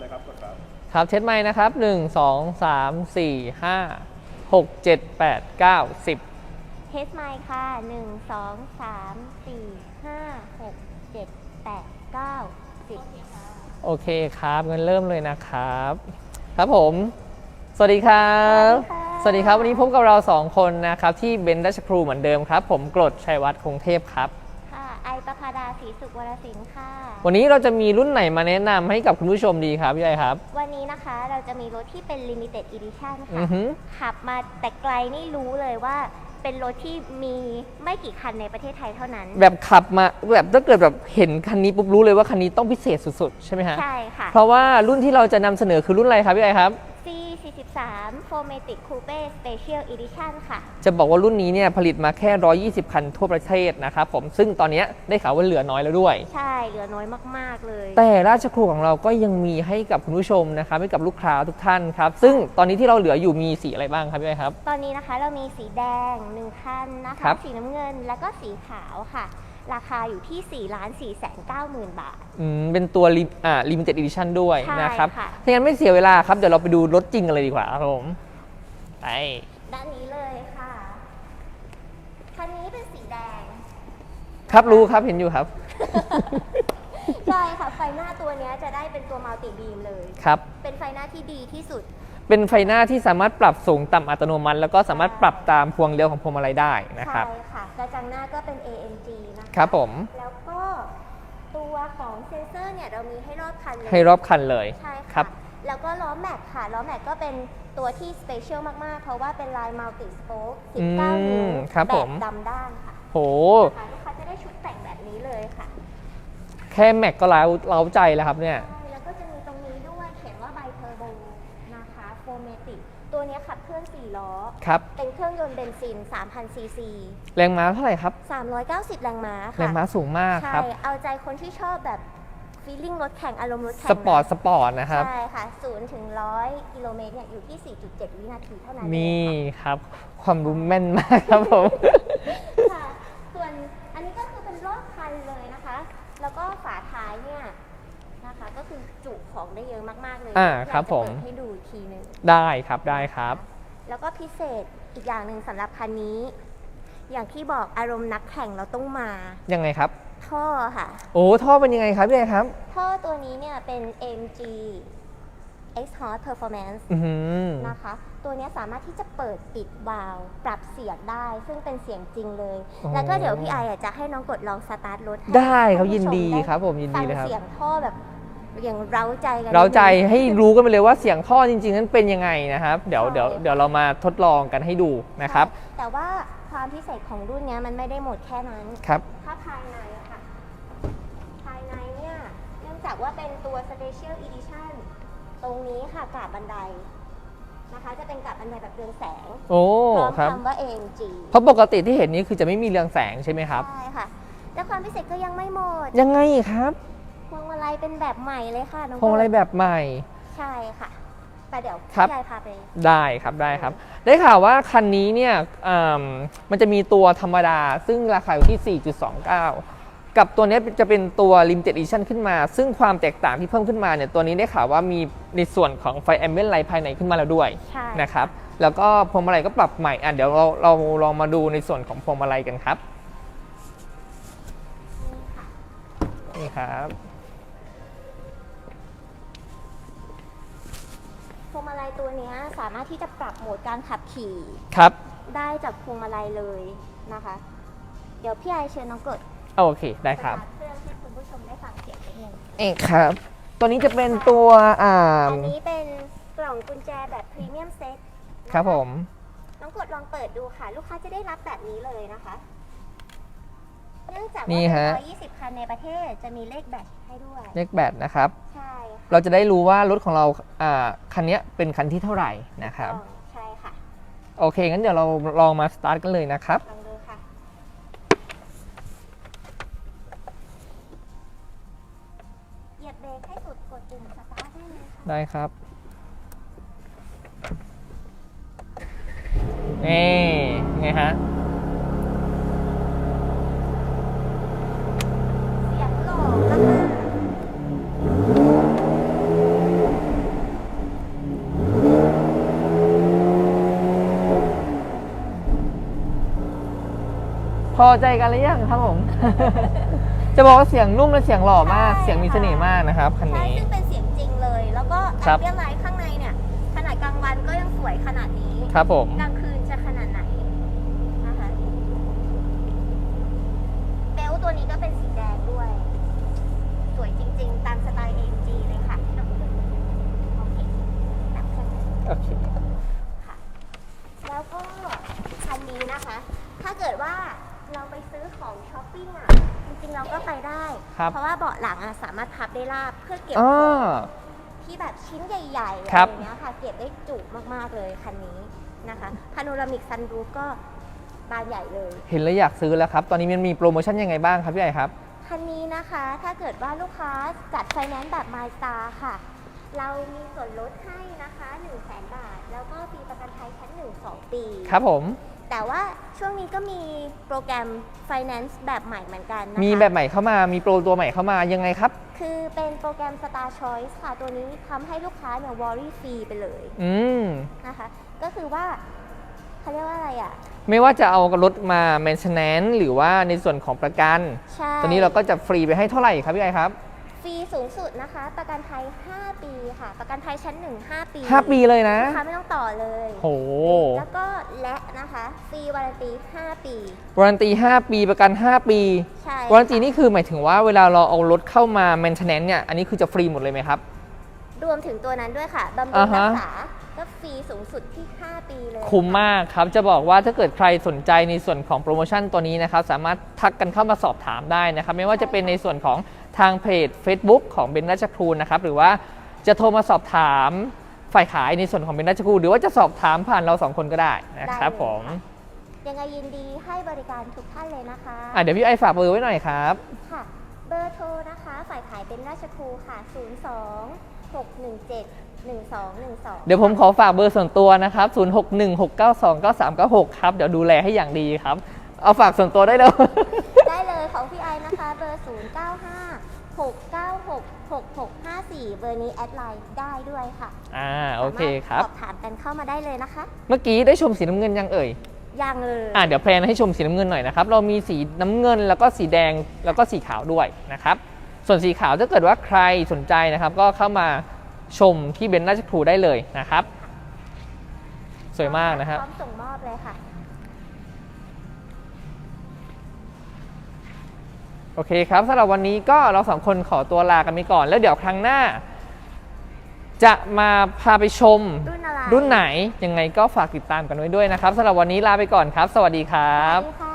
เลยครับกดครับครับเช็ดไม้นะครับ 1 2 3 4 5 6 7 8 9 10 เทสไมค์ค่ะ1 2 3 4 5 6 7 8 9 10โอเคครับงั้นเริ่มเลยนะครับ ครับผม สวัสดีครับสวัสดีค่ะสวัสดีครับวันนี้พบกับเรา 2 คนนะครับ ที่เบนดัชครูเหมือนเดิมครับ ผมกรดชัยวัฒน์คงเทพครับค่ะไอ ประภาดาศรีสุขวรสิงห์ค่ะ วันนี้เราจะมีรุ่นไหนมาแนะนำให้กับคุณผู้ชมดีครับพี่ไอครับ วันนี้นะคะเราจะมีรถที่เป็น Limited Edition อืค่ะ อหือ ขับมาแต่ไกลนี่รู้เลยว่าเป็นรถที่มีไม่กี่คันในประเทศไทยเท่านั้น แบบขับมาแบบถ้าเกิดแบบเห็นคันนี้ปุ๊บรู้เลยว่าคันนี้ต้องพิเศษสุดๆ ใช่ไหมฮะ ใช่ค่ะ เพราะว่ารุ่นที่เราจะนำเสนอคือรุ่นอะไรครับพี่ไอครับ C43 Formatic Coupe Special Edition ค่ะ จะบอกว่ารุ่นนี้เนี่ยผลิตมาแค่ 120 คันทั่วประเทศนะครับผมซึ่งตอนเนี้ยได้ข่าวว่าเหลือน้อยแล้วด้วย ใช่เหลือน้อยมาก ๆ เลย แต่ราชครูของเราก็ยังมีให้กับคุณผู้ชมนะครับให้กับลูกค้าทุกท่านครับ ซึ่งตอนนี้ที่เราเหลืออยู่มีสีอะไรบ้างครับพี่ไอครับ ตอนนี้นะคะเรามีสีแดง 1 คันนะครัคะบสีน้ำเงินแล้วก็สีขาวค่ะ ราคาอยู่ที่4ล้าน4แสน9หมื่นบาท อืมเป็นตัวลิอ่า limited edition ด้วยใช่นะครับค่ะ ถ้างั้นไม่เสียเวลาครับ เดี๋ยวเราไปดูรถจริงกันเลยดีกว่าครับผม ไป ด้านนี้เลยค่ะ คันนี้เป็นสีแดง ครับรู้ครับเห็นอยู่ครับ ใช่ค่ะ ไฟหน้าตัวเนี้ยจะได้เป็นตัวมัลติบีมเลย ครับ เป็นไฟหน้าที่ดีที่สุด เป็นไฟหน้าที่สามารถปรับสูงต่ำอัตโนมัติ แล้วก็สามารถปรับตามพวงเลี้ยวของพวงมาลัยได้นะครับ ใช่ค่ะ กระจังหน้าก็เป็น AMG นะคะครับผม แล้วก็ตัวของเซนเซอร์เนี่ยเรามีให้รอบคันเลยให้รอบคันเลยใช่ครัค่ะบ แล้วก็ล้อแม็กค่ะล้อแม็กก็เป็นตัวที่สเปเชียลมาก ๆ เพราะว่าเป็นลายมัลติสโป๊กอืม19 นิ้วครับแบผบมดำด้านค่ะโหนะคะลูกค้าจะได้ชุดแต่งแบบนี้เลยค่ะ แค่แม็กก็เล้าเล้าใจแล้วครับเนี่ย ใช่ ติกตัวเนี้ยขับเคลื่อน4ล้อ ครับ เป็นเครื่องยนต์เบนซิน 3,000 ซีซี แรงม้าเท่าไหร่ครับ 390 แรงม้าค่ะแรงม้าสูงมากใช่ครับเอาใจคนที่ชอบแบบฟีลลิ่งรถแข่งอารมณ์รถแข่งสปอร์ตนะสปอร์ตนะครับใช่ค่ะ0ถึง100 กิโลเมตรเนี่ยอยู่ที่ 4.7 วินาทีเท่านั้นเองนี่ครับ ความรู้แม่นมากครับผม ค่ะ ส่วนอันนี้ก็คือเป็นรอบคันเลยนะคะ แล้วก็ฝาท้ายเนี่ยนะคะ ก็คือจุของได้เยอะมากๆเลยอ่าอยกครับจะผมเปิดให้ดูอีกทีหนึ่ง ได้ครับได้ครับ แล้วก็พิเศษอีกอย่างหนึ่งสำหรับคันนี้ อย่างที่บอกอารมณ์นักแข่งเราต้องมา ยังไงครับ ท่อค่ะ โอ้ท่อเป็นยังไงครับพี่ไอครับ ท่อตัวนี้เนี่ยเป็น AMG X Horse Performance อือหือนะคะ ตัวเนี้ยสามารถที่จะเปิดปิดวาล์วปรับเสียงได้ ซึ่งเป็นเสียงจริงเลยอ๋อแล้วก็เดี๋ยวพี่ไออะจะให้น้องกดลองสตาร์ทรถให้ได้ครับท่าผู้ชมยินดีไครับผมยินดีเลยครับฟังเสียงท่อแบบ อย่างเร้าใจกันเราใจนิดนึงให้รู้กันไปเลยว่าเสียงท่อจริง ๆ นั้นเป็นยังไงนะครับ เดี๋ยวใช่เดี๋ยวเดี๋ยวเรามาทดลองกันให้ดูนะครับใช่แต่ว่าความพิเศษของรุ่นเนี้ยมันไม่ได้หมดแค่นั้น ครับ ถ้าภายในอะค่ะ ภายในเนี่ยเนื่องจากว่าเป็นตัว Special Edition ตรงนี้ค่ะกาบบันไดนะคะ จะเป็นกาบบันไดแบบเรืองแสงโอ้พร้อมครับ คำว่า AMG เพราะปกติที่เห็นนี้คือจะไม่มีเรืองแสงใช่ไหมครับ ใช่ค่ะและความพิเศษก็ยังไม่หมด ยังไงอีกครับ พวงมาลัยเป็นแบบใหม่เลยค่ะน้องพวงมาลัยแบบใหม่ ใช่ค่ะแต่เดี๋ยวครับ พี่ยายพาไปได้ได้ครับได้ครับ ได้ข่าวว่าคันนี้เนี่ยอืมมันจะมีตัวธรรมดา ซึ่งราคาอยู่ที่ 4.29 กับตัวเนี้ยจะเป็นตัว Limited Edition ขึ้นมา ซึ่งความแตกต่างที่เพิ่มขึ้นมาเนี่ยตัวนี้ได้ข่าวว่ามีในส่วนของไฟแอมเบ n ไลท์ภายในขึ้นมาแล้วด้วยใช่ นะครับแล้วก็พวงมาลัยก็ปรับใหม่อะเดี๋ยวเราเราลองมาดูในส่วนของพวงมาลัยกันครับนี่ครับ พวงมาลัยตัวเนี้ยสามารถที่จะปรับโหมดการขับขี่ครับ ได้จากพวงมาลัยเลยนะคะ เดี๋ยวพี่ไอเชิญน้องกดโอเค ได้ครับ สตาทเครื่องให้คุณผู้ชมได้ฟังเสียงนิดนึงเองครับ ตัวนี้จะเป็นตัวอ่าอันนี้เป็นกล่องกุญแจแบบพรีเมียมเซ็ตครับผม น้องกดลองเปิดดูค่ะ ลูกค้าจะได้รับแบบนี้เลยนะคะ เนื่องจากนี่ว่าฮะ เป็น120 คันในประเทศจะมีเลขแบตให้ด้วย เลขแบตนะครับ ใช่ค่ะเราจะได้รู้ว่ารถของเราอ่าคันเนี้ยเป็นคันที่เท่าไหร่นะครับ อ๋อใช่ค่ะโอเค งั้นเดี๋ยวเราลองมาสตาร์ทกันเลยนะครับ ลองดูค่ะ เหยียบเบรกให้สุดกดปุ่มสตาร์ทได้เลยค่ะ ได้ครับนี่ไงฮะ เสียงหล่อมาก อใจกันหรือยังครับผม จะบอกว่าเสียงนุ่มและเสียงหล่อมากเสียงมีเสน่ห์มากนะครับคันใช่นี้ ซึ่งเป็นเสียงจริงเลย แล้วก็ครับแอมเบียไลท์ข้างในเนี่ย ขนาดกลางวันก็ยังสวยขนาดนี้ ครับผม กลางคืนจะขนาดไหนนะคะเบลต์ตัวนี้ก็เป็นสีแดงด้วย สวยจริง ๆ ตามสไตล์ AMG เลยค่ะที่เราพูดโอเคแบบแค่นั้น โอเคค่ะแล้วก็คันนี้นะคะ ถ้าเกิดว่าเราไปซื้อ ของช้อปปิ้งอะจริงๆเราก็ไปได้ ครับ เพราะว่าเบาะหลังอะสามารถพับได้ราบเพื่อเก็บอ๋อของที่แบบชิ้นใหญ่ๆอะไรครับ อย่างเงี้ยค่ะเก็บได้จุมากๆเลยคันนี้นะคะพาโนรามิกซันรูฟก็บานใหญ่เลย เห็นแล้วอยากซื้อแล้วครับ ตอนนี้มันมีโปรโมชั่นยังไงบ้างครับพี่ไอครับ คันนี้นะคะถ้าเกิดว่าลูกค้าจัดไฟแนนซ์แบบ My Star ค่ะ เรามีส่วนลดให้นะคะ 1 0 0 0 0แบาท แล้วก็ฟรีประกันภัยชั้น 1 2 ปี ครับผม แต่ว่าช่วงนี้ก็มีโปรแกรม Finance แบบใหม่เหมือนกันนะคะ มีแบบใหม่เข้ามา มีโปรตัวใหม่เข้ามายังไงครับ คือเป็นโปรแกรม Star Choice ค่ะ ตัวนี้ทำให้ลูกค้าเนี่ยวอรี่ฟรีไปเลยอืม นะคะ ก็คือว่าเขาเรียกว่าอะไรอะ ไม่ว่าจะเอารถมา maintenance หรือว่าในส่วนของประกัน ใช่ ตอนนี้เราก็จะฟรีไปให้เท่าไหร่ครับพี่ไอครับ ฟรีสูงสุดนะคะ ประกันภัย 5 ปีค่ะ ประกันภัยชั้น 1 5 ปี5ปีเลยนะลูกค้าไม่ต้องต่อเลย โหแล้วก็และนะคะฟรีวารันตี 5 ปี วารันตี 5 ปีประกัน 5 ปี ใช่วารันตีนี่คือหมายถึงว่าเวลาเราเอารถเข้ามา maintenance เนี่ย อันนี้คือจะฟรีหมดเลยไหมครับ รวมถึงตัวนั้นด้วยค่ะบำรุอ่างฮะ รักษา ก็ฟรีสูงสุดที่ 5 ปีเลยคุ้มมากครับ จะบอกว่าถ้าเกิดใครสนใจในส่วนของโปรโมชั่นตัวนี้นะครับ สามารถทักกันเข้ามาสอบถามได้นะครับ ไม่ว่าจะเป็นในส่วนของทางเพจ Facebook ของเบนราชครูนะครับ หรือว่าจะโทรมาสอบถามฝ่ายขายในส่วนของเบนราชครู หรือว่าจะสอบถามผ่านเราสองคนก็ได้นะครับผมยังไงยินดีให้บริการทุกท่านเลยนะคะ อะเดี๋ยวพี่ไอฝากเบอร์ไว้หน่อยครับ ค่ะ เบอร์โทรนะคะ ฝ่ายขายเป็นราชครูค่ะ 02 617 1212 เดี๋ยวผมขอฝากเบอร์ส่วนตัวนะครับ 0616929396 ครับ เดี๋ยวดูแลให้อย่างดีครับ เอาฝากส่วนตัวได้เลย ได้เลยของพี่ไอนะคะ เบอร์ 095 696 6654 เบอร์นี้แอดไลน์ได้ด้วยค่ะ อ่า โอเคครับสามารถสอบถามกันเข้ามาได้เลยนะคะ เมื่อกี้ได้ชมสีน้ำเงินยังเอ่ย ยังเลยอ่าเดี๋ยวแพลนให้ชมสีน้ำเงินหน่อยนะครับ เรามีสีน้ำเงินแล้วก็สีแดงแล้วก็สีขาวด้วยนะครับ ส่วนสีขาวถ้าเกิดว่าใครสนใจนะครับ ก็เข้ามา ชมที่เบนซ์ราชครูได้เลยนะครับ สวยมากนะครับพร้อมส่งมอบเลยค่ะ โอเคครับสำหรับวันนี้ก็เราสองคนขอตัวลากันไปก่อน แล้วเดี๋ยวครั้งหน้า จะมาพาไปชมรุ่นอะไรรุ่นไหนยังไงก็ฝากติดตามกันไว้ด้วยนะครับสำหรับวันนี้ลาไปก่อนครับ สวัสดีครับ สวัสดีค่ะ